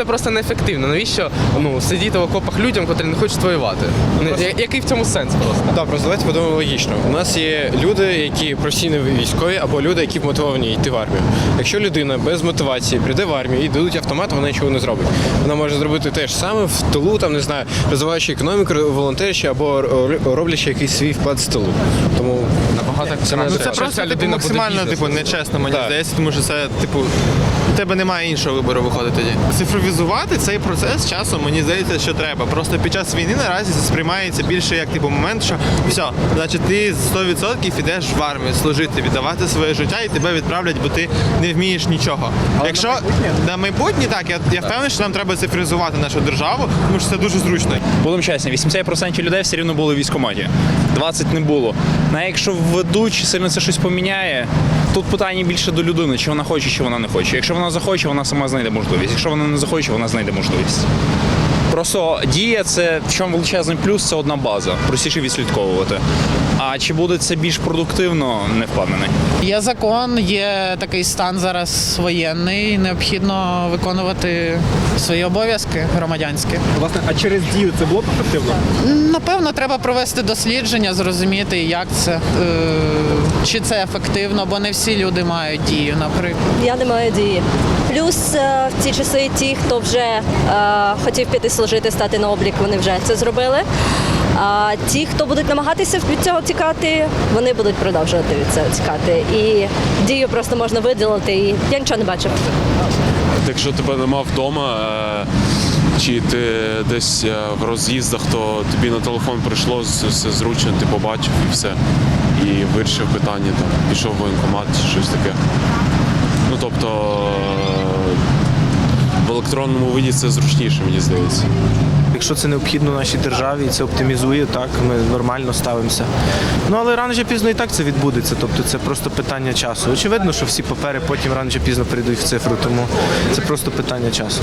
це просто неефективно. Навіщо ну, сидіти в окопах людям, котрі не хочуть воювати? Ну, я- Який в цьому сенс просто? Так, просто давайте подумаємо логічно. У нас є люди, які професійно військові, або люди, які мотивовані йти в армію. Якщо людина без мотивації прийде в армію і дадуть автомат, вона нічого не зробить. Вона може зробити те ж саме в тилу, там не знаю, розвиваючи економіку, волонтерші або ро- роблячи якийсь свій вклад з тилу. Тому Набагато це краще. не Це просто типу, людина максимально типу, нечесно, мені Так. здається, тому що це, типу, у тебе немає іншого вибору виходить тоді. Цифровізувати цей процес часом, мені здається, що треба. Просто під час війни наразі це сприймається більше як типу момент, що все, значить, ти 100% йдеш в армію служити, віддавати своє життя і тебе відправлять, бо ти не вмієш нічого. Якщо на майбутнє, так, я, я впевнений, що нам треба цифровізувати нашу державу, тому що це дуже зручно. Будемо чесні, 80% людей все рівно були в військкоматі. 20 не було. На якщо введуть, чи сильно це щось поміняє. Тут питання більше до людини, чи вона хоче, чи вона не хоче. Якщо вона захоче, вона сама знайде можливість. Якщо вона не захоче, вона знайде можливість. Просто дія це в чому величезний плюс, це одна база. Простіше відслідковувати. А чи буде це більш продуктивно, не впевнений. Є закон, є такий стан зараз воєнний. Необхідно виконувати свої обов'язки громадянські. Власне, а через дію це було б ефективно? Напевно, треба провести дослідження, зрозуміти, як це, е, чи це ефективно, бо не всі люди мають дію, наприклад. Я не маю дії. Плюс е, в ці часи ті, хто вже е, хотів піти служити, стати на облік, вони вже це зробили. А ті, хто будуть намагатися від цього тікати, вони будуть продовжувати від цього тікати. І дію просто можна виділити. І я нічого не бачу. Якщо тебе нема вдома, е, чи ти десь е, в роз'їздах, то тобі на телефон прийшло все зручно, ти побачив і все. І вирішив питання, там, пішов в воєнкомат чи щось таке. Ну тобто електронному виді це зручніше, мені здається. Якщо це необхідно нашій державі, це оптимізує, так ми нормально ставимося. Ну але рано чи пізно і так це відбудеться. Тобто це просто питання часу. Очевидно, що всі папери потім рано чи пізно перейдуть в цифру, тому це просто питання часу.